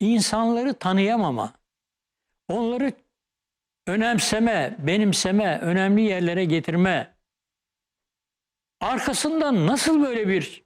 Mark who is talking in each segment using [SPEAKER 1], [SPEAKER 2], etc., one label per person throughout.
[SPEAKER 1] insanları tanıyamama, onları önemseme, benimseme, önemli yerlere getirme. Arkasından nasıl böyle bir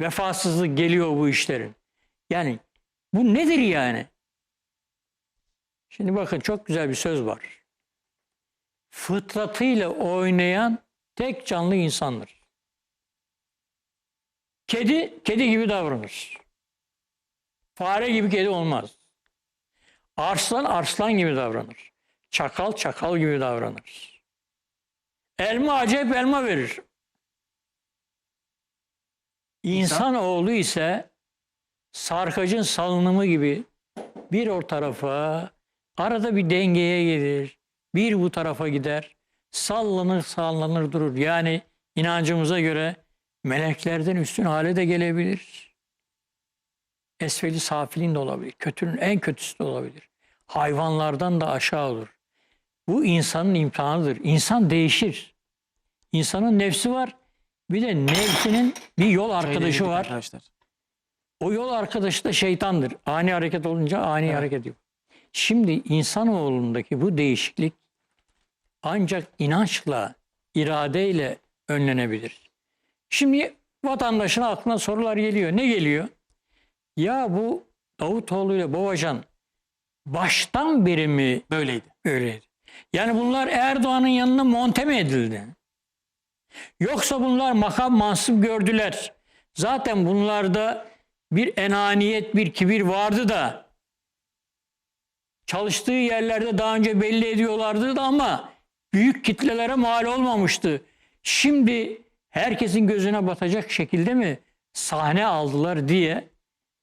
[SPEAKER 1] vefasızlık geliyor bu işlerin? Yani bu nedir yani? Şimdi bakın çok güzel bir söz var. Fıtratıyla oynayan tek canlı insandır. Kedi, kedi gibi davranır. Fare gibi kedi olmaz. Arslan, arslan gibi davranır. Çakal, çakal gibi davranır. Elma acayip elma verir. İnsan oğlu ise sarkacın salınımı gibi bir o tarafa, arada bir dengeye gelir, bir bu tarafa gider, sallanır sallanır durur. Yani inancımıza göre meleklerden üstün hale de gelebilir. Esfeli safilin de olabilir. Kötünün en kötüsü de olabilir. Hayvanlardan da aşağı olur. Bu insanın imtihanıdır. İnsan değişir. İnsanın nefsi var. Bir de nefsinin bir yol arkadaşı
[SPEAKER 2] Söyleyelim
[SPEAKER 1] var.
[SPEAKER 2] Arkadaşlar.
[SPEAKER 1] O yol arkadaşı da şeytandır. Ani hareket olunca ani
[SPEAKER 2] Evet.
[SPEAKER 1] hareket yok. Şimdi insanoğlundaki bu değişiklik ancak inançla, iradeyle önlenebilir. Şimdi vatandaşın aklına sorular geliyor. Ne geliyor? Ya bu Davutoğlu ile Babacan baştan beri mi
[SPEAKER 2] Böyleydi.
[SPEAKER 1] öyleydi? Yani bunlar Erdoğan'ın yanına monte mi edildi? Yoksa bunlar makam mansıp gördüler. Zaten bunlarda bir enaniyet, bir kibir vardı da çalıştığı yerlerde daha önce belli ediyorlardı da ama büyük kitlelere mal olmamıştı. Şimdi herkesin gözüne batacak şekilde mi sahne aldılar diye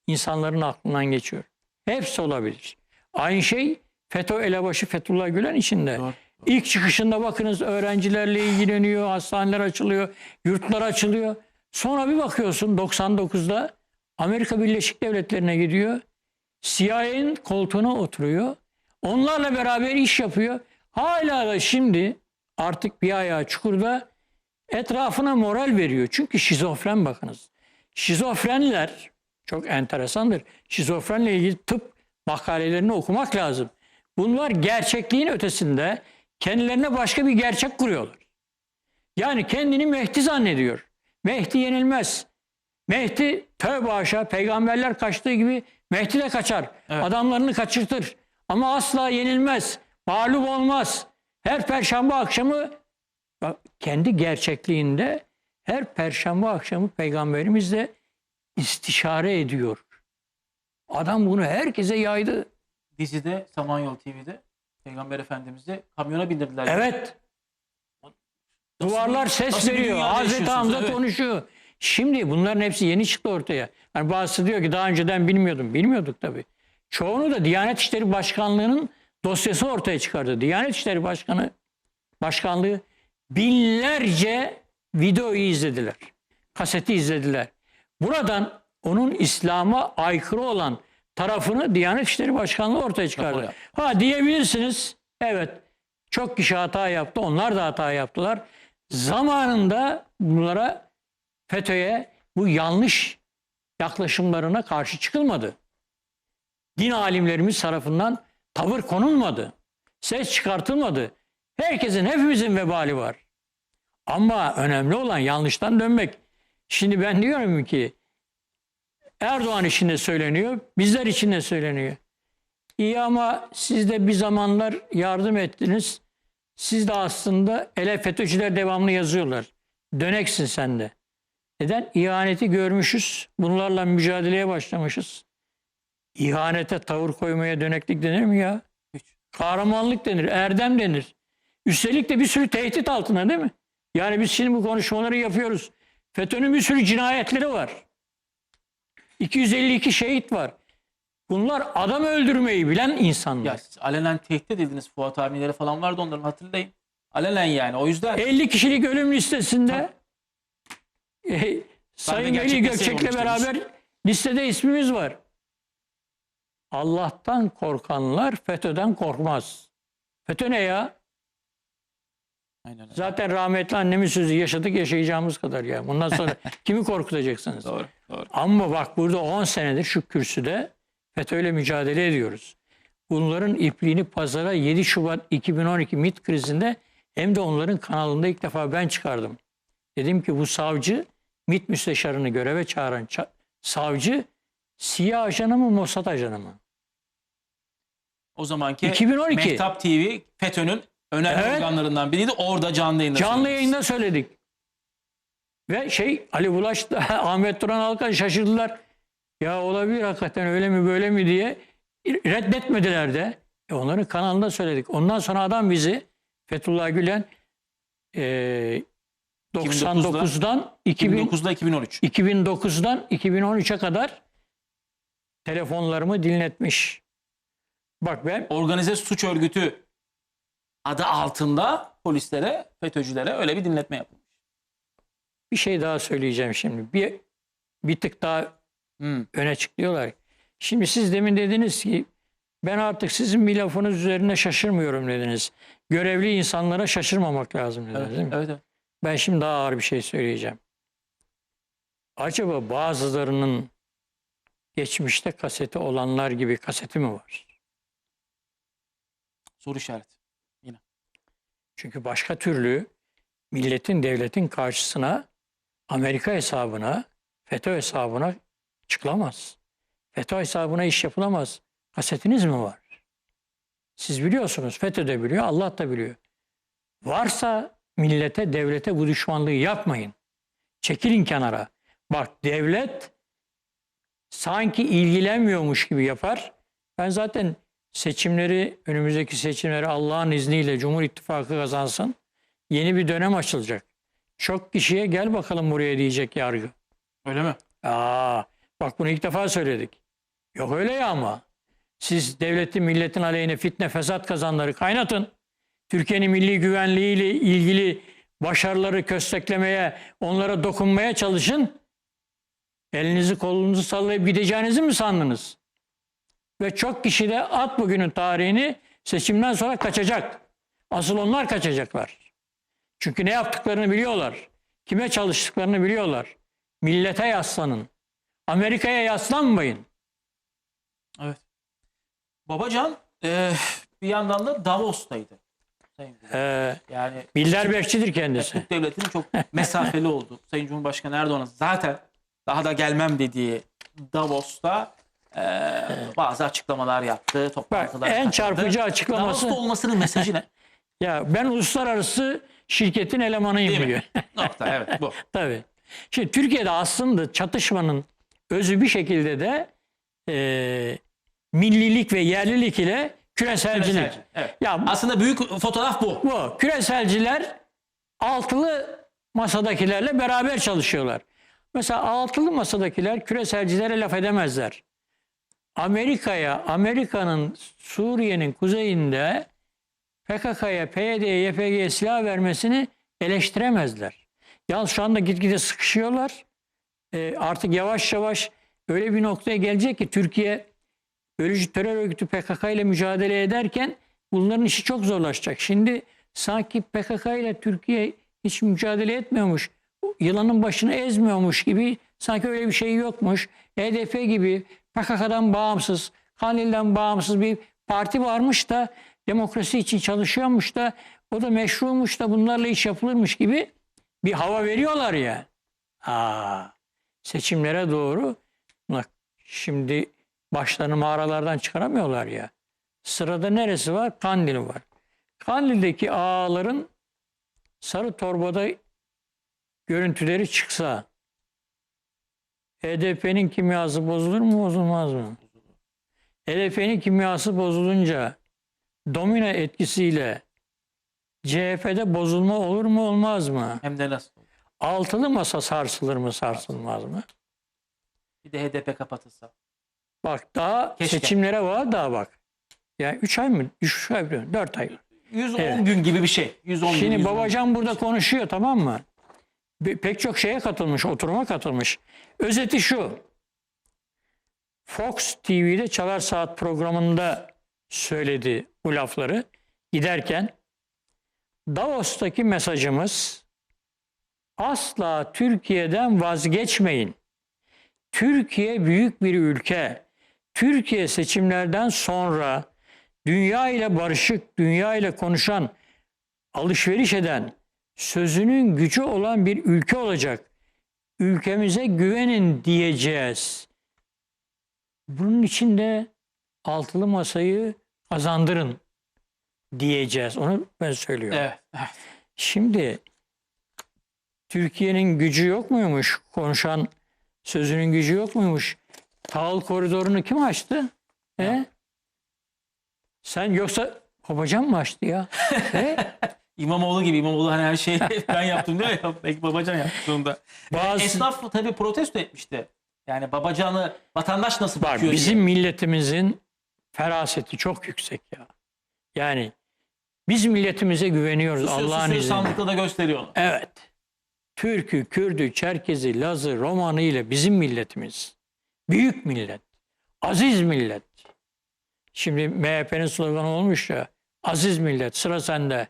[SPEAKER 1] insanların aklından geçiyor. Hepsi olabilir. Aynı şey FETÖ elebaşı Fethullah Gülen için de.
[SPEAKER 2] Doğru.
[SPEAKER 1] İlk çıkışında bakınız öğrencilerle ilgileniyor, hastaneler açılıyor, yurtlar açılıyor. Sonra bir bakıyorsun 99'da Amerika Birleşik Devletleri'ne gidiyor. CIA'nin koltuğuna oturuyor. Onlarla beraber iş yapıyor. Hala da şimdi artık bir ayağı çukurda etrafına moral veriyor. Çünkü şizofren bakınız. Şizofrenler çok enteresandır. Şizofrenle ilgili tıp makalelerini okumak lazım. Bunlar gerçekliğin ötesinde kendilerine başka bir gerçek kuruyorlar. Yani kendini Mehdi zannediyor. Mehdi yenilmez. Mehdi tövbe aşağı peygamberler kaçtığı gibi Mehdi de kaçar.
[SPEAKER 2] Evet.
[SPEAKER 1] Adamlarını kaçırtır. Ama asla yenilmez. Mağlup olmaz. Her perşembe akşamı kendi gerçekliğinde her perşembe akşamı peygamberimiz de istişare ediyor. Adam bunu herkese yaydı.
[SPEAKER 2] Dizide Samanyolu TV'de Peygamber Efendimiz'i kamyona bindirdiler.
[SPEAKER 1] Evet.
[SPEAKER 2] Nasıl
[SPEAKER 1] Duvarlar ses
[SPEAKER 2] nasıl
[SPEAKER 1] veriyor. Hazreti? Hamza
[SPEAKER 2] Evet.
[SPEAKER 1] konuşuyor. Şimdi bunların hepsi yeni çıktı ortaya. Yani bazısı diyor ki daha önceden bilmiyordum. Bilmiyorduk tabii. Çoğunu da Diyanet İşleri Başkanlığı'nın dosyası ortaya çıkardı. Diyanet İşleri Başkanı Başkanlığı binlerce videoyu izlediler. Kaseti izlediler. Buradan onun İslam'a aykırı olan tarafını Diyanet İşleri Başkanlığı ortaya çıkardı. Ha diyebilirsiniz. Evet. Çok kişi hata yaptı. Onlar da hata yaptılar. Zamanında bunlara FETÖ'ye bu yanlış yaklaşımlarına karşı çıkılmadı. Din alimlerimiz tarafından tavır konulmadı. Ses çıkartılmadı. Herkesin, hepimizin vebali var. Ama önemli olan yanlıştan dönmek. Şimdi ben diyorum ki Erdoğan için de söyleniyor, bizler için de söyleniyor. İyi ama siz de bir zamanlar yardım ettiniz. Siz de aslında ele FETÖ'cüler devamlı yazıyorlar. Döneksin sen de. Neden? İhaneti görmüşüz. Bunlarla mücadeleye başlamışız. İhanete tavır koymaya döneklik denir mi ya?
[SPEAKER 2] Hiç.
[SPEAKER 1] Kahramanlık denir, erdem denir. Üstelik de bir sürü tehdit altına değil mi? Yani biz şimdi bu konuşmaları yapıyoruz. FETÖ'nün bir sürü cinayetleri var. 252 şehit var. Bunlar adam öldürmeyi bilen insanlar.
[SPEAKER 2] Ya siz alenen tehdit edildiniz. Fuat abileri falan vardı onların hatırlayın. Alenen yani. O yüzden
[SPEAKER 1] 50 kişilik ölüm listesinde e, Sayın Veli Gökçek'le beraber listede ismimiz var. Allah'tan korkanlar FETÖ'den korkmaz. FETÖ ne ya?
[SPEAKER 2] Aynen öyle.
[SPEAKER 1] Zaten rahmetli annemin sözü yaşadık yaşayacağımız kadar ya. Bundan sonra kimi korkutacaksınız?
[SPEAKER 2] Doğru. Doğru.
[SPEAKER 1] Ama bak burada 10 senedir şu kürsüde FETÖ'yle mücadele ediyoruz. Bunların ipliğini pazara 7 Şubat 2012 MİT krizinde hem de onların kanalında ilk defa ben çıkardım. Dedim ki bu savcı MİT müsteşarını göreve çağıran ça- savcı siyah ajanı mı Mossad ajanı mı?
[SPEAKER 2] O zamanki
[SPEAKER 1] 2012.
[SPEAKER 2] Mehtap TV FETÖ'nün önemli
[SPEAKER 1] Evet.
[SPEAKER 2] organlarından biriydi. Orada canlı yayında.
[SPEAKER 1] Canlı
[SPEAKER 2] söylediniz.
[SPEAKER 1] yayında söyledik. Ve şey Ali Bulaş da Ahmet Duran Alkan şaşırdılar. Ya olabilir hakikaten öyle mi böyle mi diye reddetmediler de. E onların kanalında söyledik. Ondan sonra adam bizi Fethullah Gülen e, 99'dan 2000,
[SPEAKER 2] 2009'da 2013.
[SPEAKER 1] 2009'dan 2013'e kadar telefonlarımı dinletmiş. Bak ben
[SPEAKER 2] Organize suç örgütü adı altında polislere, FETÖ'cülere öyle bir dinletme yapılmış.
[SPEAKER 1] bir şey daha söyleyeceğim şimdi. Bir, bir tık daha
[SPEAKER 2] Hmm.
[SPEAKER 1] öne çıkıyorlar. Şimdi siz demin dediniz ki ben artık sizin bir lafınız üzerine şaşırmıyorum dediniz. Görevli insanlara şaşırmamak lazım dediniz
[SPEAKER 2] Evet,
[SPEAKER 1] değil mi?
[SPEAKER 2] evet, evet.
[SPEAKER 1] Ben şimdi daha ağır bir şey söyleyeceğim. Acaba bazılarının geçmişte kaseti olanlar gibi kaseti mi var?
[SPEAKER 2] Soru işareti.
[SPEAKER 1] Çünkü başka türlü milletin, devletin karşısına Amerika hesabına, FETÖ hesabına çıkılamaz. FETÖ hesabına iş yapılamaz. Kasetiniz mi var? Siz biliyorsunuz, FETÖ de biliyor, Allah da biliyor. Varsa millete, devlete bu düşmanlığı yapmayın. Çekilin kenara. Bak devlet sanki ilgilenmiyormuş gibi yapar. Ben zaten seçimleri, önümüzdeki seçimleri Allah'ın izniyle Cumhur İttifakı kazansın. Yeni bir dönem açılacak. Çok kişiye gel bakalım buraya diyecek yargı.
[SPEAKER 2] Öyle mi?
[SPEAKER 1] Aa, bak bunu ilk defa söyledik. Yok öyle ya ama. Siz devletin milletin aleyhine fitne fesat kazanları kaynatın. Türkiye'nin milli güvenliğiyle ilgili başarıları kösteklemeye, onlara dokunmaya çalışın. Elinizi kolunuzu sallayıp gideceğinizi mi sandınız? Ve çok kişi de at bugünün tarihini seçimden sonra kaçacak. Asıl onlar kaçacaklar. Çünkü ne yaptıklarını biliyorlar. Kime çalıştıklarını biliyorlar. Millete yaslanın. Amerika'ya yaslanmayın.
[SPEAKER 2] Evet. Babacan e, bir yandan da Davos'taydı.
[SPEAKER 1] Ee,
[SPEAKER 2] Yani
[SPEAKER 1] Bilderbekçidir kendisi.
[SPEAKER 2] Türk devletinin çok mesafeli oldu. Sayın Cumhurbaşkanı Erdoğan'ın zaten daha da gelmem dediği Davos'ta e, bazı açıklamalar yaptı.
[SPEAKER 1] Bak
[SPEAKER 2] Toplantılar
[SPEAKER 1] en
[SPEAKER 2] katıldı.
[SPEAKER 1] çarpıcı açıklaması
[SPEAKER 2] Davos'ta olmasının mesajı ne?
[SPEAKER 1] ya ben uluslararası şirketin elemanıyım
[SPEAKER 2] Değil mi?
[SPEAKER 1] diyor.
[SPEAKER 2] Nokta evet bu.
[SPEAKER 1] Tabii. Şimdi Türkiye'de aslında çatışmanın özü bir şekilde de e, millilik ve yerlilik ile küreselcilik.
[SPEAKER 2] Küreselci, evet.
[SPEAKER 1] Ya
[SPEAKER 2] Aslında büyük fotoğraf bu.
[SPEAKER 1] bu küreselciler altılı masadakilerle beraber çalışıyorlar. Mesela altılı masadakiler küreselcilere laf edemezler. Amerika'ya, Amerika'nın Suriye'nin kuzeyinde PKK'ya, PYD'ye, YPG'ye silah vermesini eleştiremezler. Yalnız şu anda gitgide sıkışıyorlar. Ee, artık yavaş yavaş öyle bir noktaya gelecek ki Türkiye bölücü terör örgütü PKK ile mücadele ederken bunların işi çok zorlaşacak. Şimdi sanki PKK ile Türkiye hiç mücadele etmiyormuş, yılanın başını ezmiyormuş gibi sanki öyle bir şey yokmuş. HDP gibi PKK'dan bağımsız, Kandil'den bağımsız bir parti varmış da demokrasi için çalışıyormuş da o da meşruymuş da bunlarla iş yapılırmış gibi bir hava veriyorlar ya. Aa, seçimlere doğru bak şimdi başlarını mağaralardan çıkaramıyorlar ya. Sırada neresi var? Kandil var. Kandil'deki ağaların sarı torbada görüntüleri çıksa HDP'nin kimyası bozulur mu bozulmaz mı? HDP'nin kimyası bozulunca domino etkisiyle CHP'de bozulma olur mu olmaz mı?
[SPEAKER 2] Hem de nasıl?
[SPEAKER 1] Altılı masa sarsılır mı sarsılmaz mı?
[SPEAKER 2] Bir de HDP kapatılsa.
[SPEAKER 1] Bak daha
[SPEAKER 2] Keşke.
[SPEAKER 1] seçimlere var daha bak. Yani 3 ay mı? 3 ay mı? 4 ay.
[SPEAKER 2] 110
[SPEAKER 1] Evet.
[SPEAKER 2] gün gibi bir şey. 110 gün.
[SPEAKER 1] Şimdi
[SPEAKER 2] 110
[SPEAKER 1] babacan burada konuşuyor tamam mı? Pe- Pek çok şeye katılmış, oturuma katılmış. Özeti şu. Fox TV'de Çalar Saat programında söyledi bu lafları. Giderken Davos'taki mesajımız asla Türkiye'den vazgeçmeyin. Türkiye büyük bir ülke. Türkiye seçimlerden sonra dünya ile barışık, dünya ile konuşan, alışveriş eden, sözünün gücü olan bir ülke olacak. Ülkemize güvenin diyeceğiz. Bunun için de altılı masayı kazandırın diyeceğiz. Onu ben söylüyorum.
[SPEAKER 2] Evet. evet.
[SPEAKER 1] Şimdi Türkiye'nin gücü yok muymuş? Konuşan sözünün gücü yok muymuş? Tahıl koridorunu kim açtı? E? Sen yoksa babacan mı açtı ya? E?
[SPEAKER 2] İmamoğlu gibi İmamoğlu hani her şeyi ben yaptım diyor ya. Belki Babacan yaptı sonunda.
[SPEAKER 1] Bazı
[SPEAKER 2] Esnaf tabii protesto etmişti. Yani Babacan'ı vatandaş nasıl
[SPEAKER 1] bak
[SPEAKER 2] bakıyor
[SPEAKER 1] bizim
[SPEAKER 2] diye.
[SPEAKER 1] milletimizin feraseti çok yüksek ya. Yani biz milletimize güveniyoruz Allah'ın izniyle.
[SPEAKER 2] sandıkta da gösteriyor onu.
[SPEAKER 1] Evet. Türk'ü, Kürd'ü, Çerkez'i, Laz'ı, Roman'ı ile bizim milletimiz. Büyük millet. Aziz millet. Şimdi MHP'nin sloganı olmuş ya. Aziz millet sıra sende.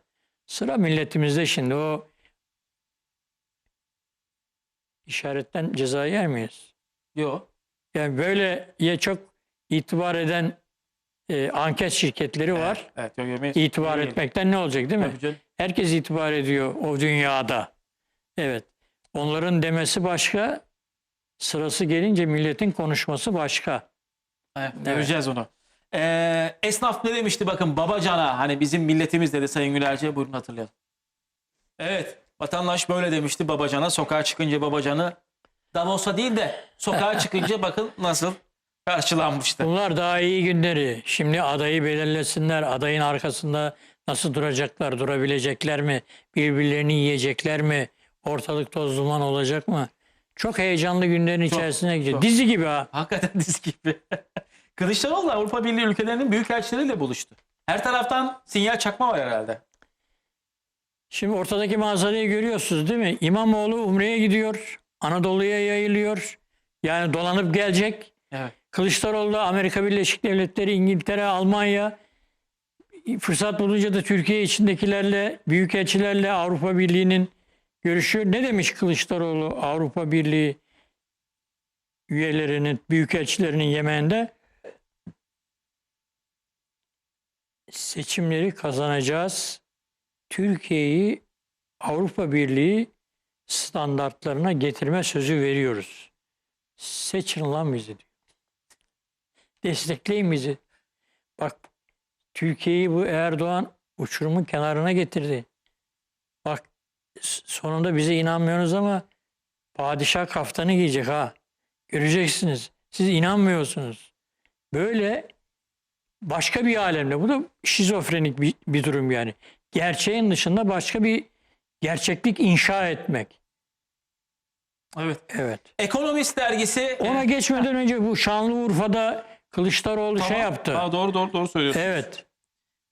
[SPEAKER 1] Sıra milletimizde şimdi o işaretten ceza yer miyiz?
[SPEAKER 2] Yok.
[SPEAKER 1] Yani böyle ya çok itibar eden e, anket şirketleri var.
[SPEAKER 2] Evet, yok yemeyiz.
[SPEAKER 1] İtibar
[SPEAKER 2] Yemeyelim.
[SPEAKER 1] etmekten ne olacak değil mi?
[SPEAKER 2] Tabii canım.
[SPEAKER 1] Herkes itibar ediyor o dünyada. Evet. Onların demesi başka, sırası gelince milletin konuşması başka.
[SPEAKER 2] Evet, göreceğiz onu. Ee, esnaf ne demişti bakın Babacan'a hani bizim milletimiz dedi Sayın Gülerce buyurun hatırlayalım. Evet vatandaş böyle demişti Babacan'a sokağa çıkınca Babacan'ı Davos'a değil de sokağa çıkınca bakın nasıl karşılanmıştı.
[SPEAKER 1] Bunlar daha iyi günleri. Şimdi adayı belirlesinler. Adayın arkasında nasıl duracaklar, durabilecekler mi? Birbirlerini yiyecekler mi? Ortalık toz duman olacak mı? Çok heyecanlı günlerin içerisine gidiyor.
[SPEAKER 2] çok.
[SPEAKER 1] Dizi gibi ha.
[SPEAKER 2] Hakikaten diz gibi. Kılıçdaroğlu Avrupa Birliği ülkelerinin büyükelçileriyle buluştu. Her taraftan sinyal çakma var herhalde.
[SPEAKER 1] Şimdi ortadaki manzarayı görüyorsunuz değil mi? İmamoğlu Umre'ye gidiyor. Anadolu'ya yayılıyor. Yani dolanıp gelecek.
[SPEAKER 2] Evet.
[SPEAKER 1] Kılıçdaroğlu da Amerika Birleşik Devletleri, İngiltere, Almanya fırsat bulunca da Türkiye içindekilerle, büyükelçilerle Avrupa Birliği'nin görüşüyor. Ne demiş Kılıçdaroğlu Avrupa Birliği üyelerinin, büyükelçilerinin yemeğinde? Seçimleri kazanacağız. Türkiye'yi Avrupa Birliği standartlarına getirme sözü veriyoruz. Seçin lan bizi diyor. Destekleyin bizi. Bak Türkiye'yi bu Erdoğan uçurumun kenarına getirdi. Bak sonunda bize inanmıyorsunuz ama padişah kaftanı giyecek ha. Göreceksiniz. Siz inanmıyorsunuz. Böyle başka bir alemde. Bu da şizofrenik bir, bir durum yani. Gerçeğin dışında başka bir gerçeklik inşa etmek.
[SPEAKER 2] Evet.
[SPEAKER 1] Evet.
[SPEAKER 2] Ekonomist dergisi
[SPEAKER 1] Ona geçmeden önce bu Şanlıurfa'da Kılıçdaroğlu şey
[SPEAKER 2] Tamam.
[SPEAKER 1] yaptı.
[SPEAKER 2] Aa, doğru doğru doğru söylüyorsun.
[SPEAKER 1] Evet.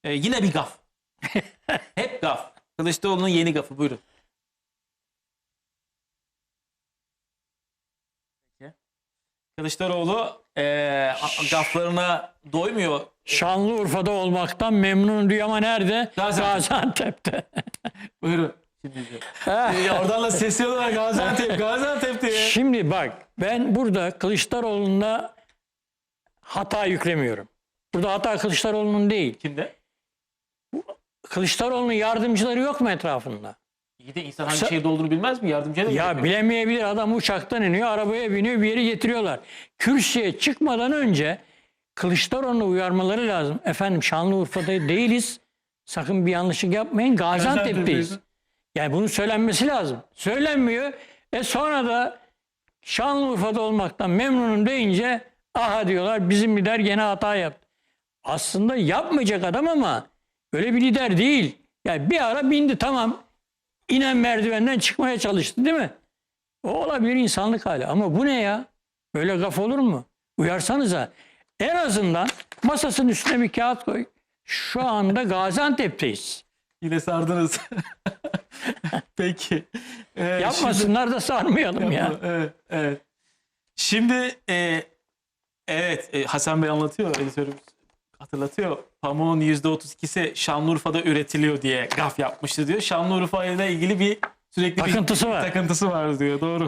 [SPEAKER 2] Ee, yine bir gaf. Hep gaf. Kılıçdaroğlu'nun yeni gafı buyurun. Peki. Kılıçdaroğlu a- gaflarına doymuyor.
[SPEAKER 1] Şanlıurfa'da olmaktan memnun ama nerede?
[SPEAKER 2] Gaziantep.
[SPEAKER 1] Gaziantep'te.
[SPEAKER 2] Buyurun. Şimdi. Ee, oradan da sesliyorlar Gaziantep, Gaziantep diye.
[SPEAKER 1] Şimdi bak ben burada Kılıçdaroğlu'na hata yüklemiyorum. Burada hata Kılıçdaroğlu'nun değil.
[SPEAKER 2] Kimde?
[SPEAKER 1] Kılıçdaroğlu'nun yardımcıları yok mu etrafında?
[SPEAKER 2] İyi de insan hangi
[SPEAKER 1] Kısa-
[SPEAKER 2] şehirde olduğunu bilmez mi? Yardımcıya da
[SPEAKER 1] Ya
[SPEAKER 2] gidemiyor.
[SPEAKER 1] bilemeyebilir adam uçaktan iniyor, arabaya biniyor, bir yere getiriyorlar. Kürsüye çıkmadan önce Kılıçdaroğlu'nu uyarmaları lazım. Efendim Şanlıurfa'da değiliz. Sakın bir yanlışlık yapmayın.
[SPEAKER 2] Gaziantep'teyiz.
[SPEAKER 1] Yani bunun söylenmesi lazım. Söylenmiyor. E sonra da Şanlıurfa'da olmaktan memnunum deyince aha diyorlar bizim lider gene hata yaptı. Aslında yapmayacak adam ama öyle bir lider değil. Yani bir ara bindi tamam. İnen merdivenden çıkmaya çalıştı değil mi? O olabilir insanlık hali. Ama bu ne ya? Böyle gaf olur mu? Uyarsanıza. En azından masasının üstüne bir kağıt koy. Şu anda Gaziantep'teyiz.
[SPEAKER 2] Yine sardınız. Peki. Ee,
[SPEAKER 1] Yapmasınlar da sarmayalım ya.
[SPEAKER 2] Yapma, Evet, evet. Şimdi e, evet e, Hasan Bey anlatıyor editörümüz hatırlatıyor. Pamuğun %32'si Şanlıurfa'da üretiliyor diye gaf yapmıştı diyor. Şanlıurfa ile ilgili bir sürekli
[SPEAKER 1] Takıntısı
[SPEAKER 2] bir
[SPEAKER 1] var.
[SPEAKER 2] takıntısı var diyor. Doğru.